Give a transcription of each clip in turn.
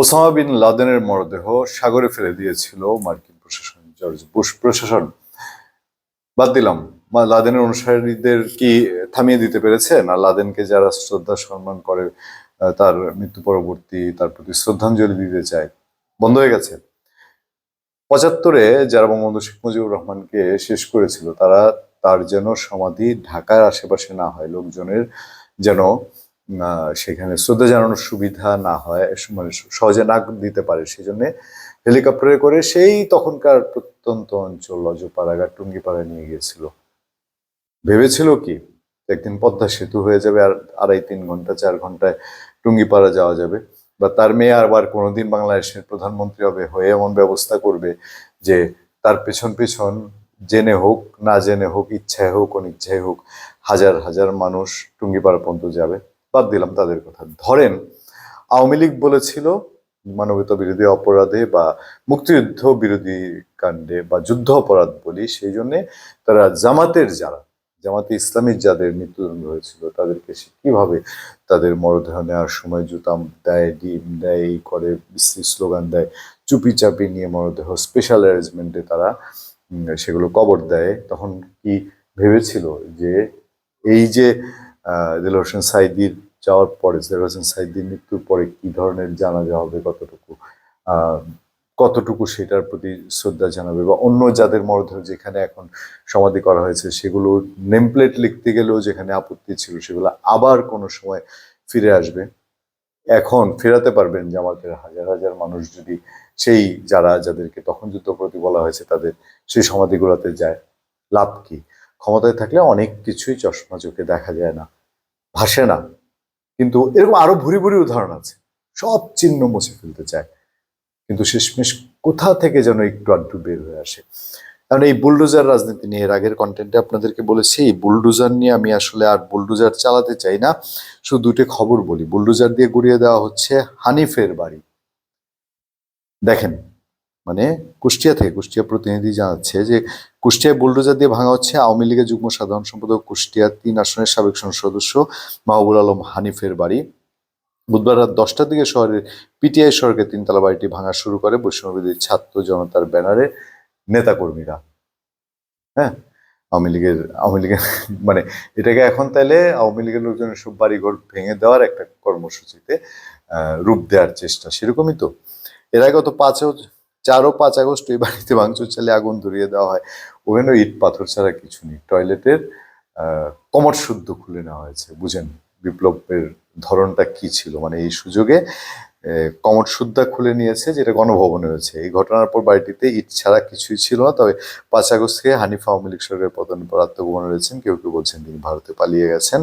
Osama bin লাদেনের মরদেহ সাগরে ফেলে দিয়েছিল মার্কিন প্রশাসন জর্জ বুশ। প্রশাসন, বাদ দিলাম লাদেনের অনুসারীদের কি থামিয়ে দিতে পেরেছে? না, লাদেনকে যারা শ্রদ্ধা সম্মান করে তার মৃত্যু পরবর্তী তার প্রতি শ্রদ্ধাঞ্জলি দিতে চায়, বন্ধ হয়ে গেছে। পঁচাত্তরে যারা বঙ্গবন্ধু শেখ মুজিবুর রহমানকে শেষ করেছিল, তারা তার যেন সমাধি ঢাকার আশেপাশে না হয়, লোকজনের যেন সেখানে শ্রদ্ধা জানানোর সুবিধা না হয় মানে সহজে না দিতে পারে সেই জন্য হেলিকপ্টারে করে সেই তখনকার প্রত্যন্ত অঞ্চল অজপাড়াঘাট টুঙ্গিপাড়া নিয়ে গিয়েছিল। ভেবেছিল কি একদিন পদ্মা সেতু হয়ে যাবে আর আড়াই তিন ঘণ্টা চার ঘন্টায় টুঙ্গিপাড়া যাওয়া যাবে। বা তার মেয়ে আবার কোনোদিন বাংলাদেশের প্রধানমন্ত্রী হবে হয়ে এমন ব্যবস্থা করবে যে তার পেছন পেছন জেনে হোক, না জেনে হোক, ইচ্ছায় হোক, অনিচ্ছায় হোক, হাজার হাজার মানুষ টুঙ্গিপাড়া পর্যন্ত যাবে। বাদ দিলাম তাদের কথা। ধরেন, আওয়ামী লীগ বলেছিল মানবতা বিরোধী অপরাধে বা মুক্তিযুদ্ধ বিরোধী কাণ্ডে বা যুদ্ধ অপরাধ বলি, সেই জন্যে তারা জামাতের যারা, জামাতে ইসলামীর যাদের মৃত্যুদণ্ড হয়েছিল, তাদেরকে সে কীভাবে তাদের মরদেহ নেওয়ার সময় জুতাম দেয়, ডিম দেয়, এই করে, বিশ্রী স্লোগান দেয়, চুপি চাপি নিয়ে মরদেহ স্পেশাল অ্যারেঞ্জমেন্টে তারা সেগুলো কবর দেয়, তখন কি ভেবেছিল যে এই যে দিল হোসেন সাইদির যাওয়ার পরে দিল হোসেন সাইদির মৃত্যুর পরে কি ধরনের জানাজা হবে, কতটুকু কতটুকু সেটার প্রতি শ্রদ্ধা জানাবে, বা অন্য যাদের মরদেহ যেখানে এখন সমাধি করা হয়েছে, সেগুলো নেমপ্লেট লিখতে গেলেও যেখানে আপত্তি ছিল, সেগুলো আবার কোনো সময় ফিরে আসবে। এখন ফেরাতে পারবেন জামাতের হাজার হাজার মানুষ যদি সেই যারা, যাদেরকে তখন যুদ্ধপ্রতি বলা হয়েছে, তাদের সেই সমাধিগুলোতে যায়। লাভ কি? ক্ষমতায় থাকলে অনেক কিছুই চশমা চোখে দেখা যায় না, ভাসে না। কিন্তু এরকম আরও ভুরি ভুরি উদাহরণ আছে, সব চিহ্ন মুছে ফেলতে চায়। কিন্তু শেষমেশ কোথা থেকে যেন একটু আধটু বের হয়ে আসে। কারণ এই বুলডোজার রাজনীতি নিয়ে এর আগের কন্টেন্টে আপনাদেরকে বলেছি, এই বুলডোজার নিয়ে আমি আসলে আর বুলডোজার চালাতে চাই না, শুধু দুটো খবর বলি। বুলডোজার দিয়ে গুড়িয়ে দেওয়া হচ্ছে হানিফের বাড়ি। দেখেন মানে কুষ্টিয়া থেকে, কুষ্টিয়া প্রতিনিধি জানাচ্ছে যে কুষ্টিয়ায় বুলডোজার দিয়ে ভাঙা হচ্ছে আওয়ামী লীগের যুগ্ম সাধারণ সম্পাদক, কুষ্টিয়া তিন আসনের সাবেক সংসদ সদস্য মাহবুল আলম হানিফের বাড়ি। বুধবার রাত দশটার দিকে শহরের পিটিআই সড়কে তিনতলা বাড়িটি ভাঙা শুরু করে বৈষ্ণবীদের ছাত্র জনতার ব্যানারে নেতাকর্মীরা। হ্যাঁ আওয়ামী লীগের আওয়ামী লীগের মানে এটাকে এখন তাইলে আওয়ামী লীগের লোকজনের সব বাড়িঘর ভেঙে দেওয়ার একটা কর্মসূচিতে রূপ দেওয়ার চেষ্টা, সেরকমই তো। এর আগে গত পাঁচ চার ও পাঁচ আগস্ট এই বাড়িতে ভাঙচুর চালে আগুন ধরিয়ে দেওয়া হয়। ওখানে ইট পাথর ছাড়া কিছু নেই। টয়লেটের কমর শুদ্ধ খুলে নেওয়া হয়েছে। বুঝেন বিপ্লবের ধরনটা কি ছিল? মানে এই সুযোগে কমর শুদ্ধা খুলে নিয়েছে যেটা গণভবনে হয়েছে। এই ঘটনার পর বাড়িটিতে ইট ছাড়া কিছুই ছিল না। তবে পাঁচ আগস্ট থেকে হানিফা আওয়ামী লীগ সরকারের পতনের পর আত্মগোপনে রয়েছেন। কেউ কেউ বলছেন তিনি ভারতে পালিয়ে গেছেন।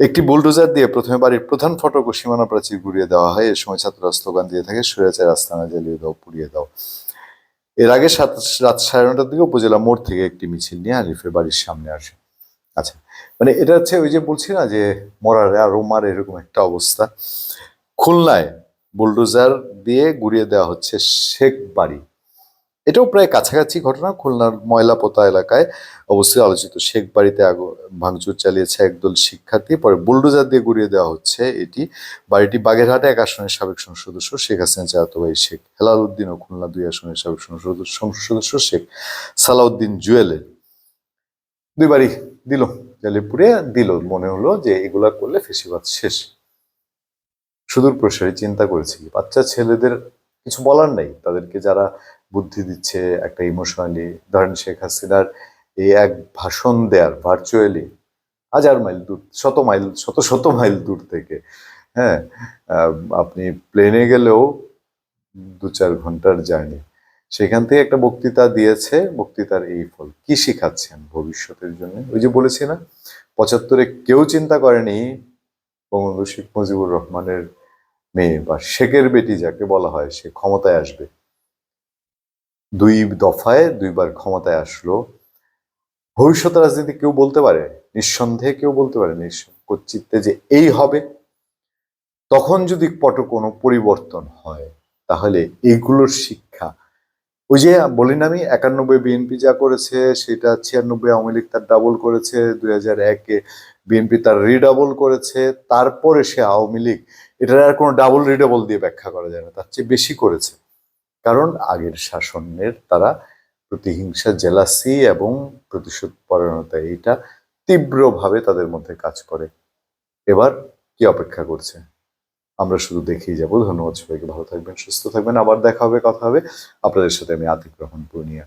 একটি বুলডোজার দিয়ে প্রথমে বাড়ির প্রধান ফটক ও সীমানা প্রাচীর ঘুরিয়ে দেওয়া হয়। এ সময় ছাত্ররা স্লোগান দিয়ে থাকে সুরেচার আস্তানা জ্বালিয়ে দাও, পুড়িয়ে দাও। এর আগে সাত, রাত সাড়ে নটার দিকে উপজেলা মোড় থেকে একটি মিছিল নিয়ে হানিফের বাড়ির সামনে আসে। আচ্ছা মানে এটা হচ্ছে ওই যে বলছি না যে মরার আরও মার এরকম একটা অবস্থা। খুলনায় বুলডোজার দিয়ে গুড়িয়ে দেওয়া হচ্ছে শেখ বাড়ি। এটাও প্রায় কাছাকাছি ঘটনা। খুলনার ময়লাপোতা এলাকায় অবশ্যই আলোচিত শেখ বাড়িতে আগো, ভাঙচুর চালিয়েছে একদল শিক্ষার্থী। পরে বুলডোজার দিয়ে গুড়িয়ে দেওয়া হচ্ছে এটি। বাড়িটি বাগেরহাটে এক আসনের সাবেক সংসদ সদস্য শেখ হাসিনা চাচাতো ভাই শেখ হেলাল উদ্দিন ও খুলনা দুই আসনের সাবেক সংসদ সদস্য শেখ সালাউদ্দিন জুয়েলের। দুই বাড়ি দিল জালিপুরে দিল। মনে হলো যে এগুলা করলে ফেসিবাদ শেষ। সুদূর প্রসারী চিন্তা করেছি, বাচ্চা ছেলেদের কিছু বলার নাই। তাদেরকে যারা বুদ্ধি দিচ্ছে, একটা ইমোশনালি ধরেন শেখ হাসিনার এই এক ভাষণ দেয়ার ভার্চুয়ালি হাজার মাইল দূর, শত মাইল, শত শত মাইল দূর থেকে হ্যাঁ আপনি প্লেনে গেলেও দু চার ঘণ্টার জার্নি সেখান থেকে একটা বক্তৃতা দিয়েছে, বক্তৃতার এই ফল। কি শিখাচ্ছেন ভবিষ্যতের জন্য? ওই যে বলেছি না, পঁচাত্তরে কেউ চিন্তা করেনি বঙ্গবন্ধু শেখ মুজিবুর রহমানের মেয়ে বা শেখের বেটি যাকে বলা হয়, সে ক্ষমতায় আসবে। দুই দফায় দুইবার ক্ষমতায় আসলো। ভবিষ্যৎ রাজনীতি কেউ বলতে পারে? নিঃসন্দেহে কেউ বলতে পারে। নিশ্চিত্তে যে এই হবে, তখন যদি পট কোনো পরিবর্তন হয়, তাহলে এইগুলোর শিক্ষা। ওই যে বলি না আমি, একানব্বই বিএনপি যা করেছে, সেটা ছিয়ানব্বই আওয়ামী লীগ তার ডাবল করেছে, দুই হাজার একে বিএনপি তার রিডাবল করেছে, তারপরে সে আওয়ামী লীগ, এটার আর কোনো ডাবল রিডাবল দিয়ে ব্যাখ্যা করা যায় না, তার চেয়ে বেশি করেছে। কারণ আগের শাসনের তারা প্রতিহিংসা, জেলাসি এবং প্রতিশোধ পরায়ণতা এইটা তীব্রভাবে তাদের মধ্যে কাজ করে। এবার কি অপেক্ষা করছে? আমরা শুধু দেখেই যাব। ধন্যবাদ সবাইকে। ভালো থাকবেন, সুস্থ থাকবেন। আবার দেখা হবে, কথা হবে। আপনাদের সাথে আমি আতিক রহমান, পূর্ণিয়া।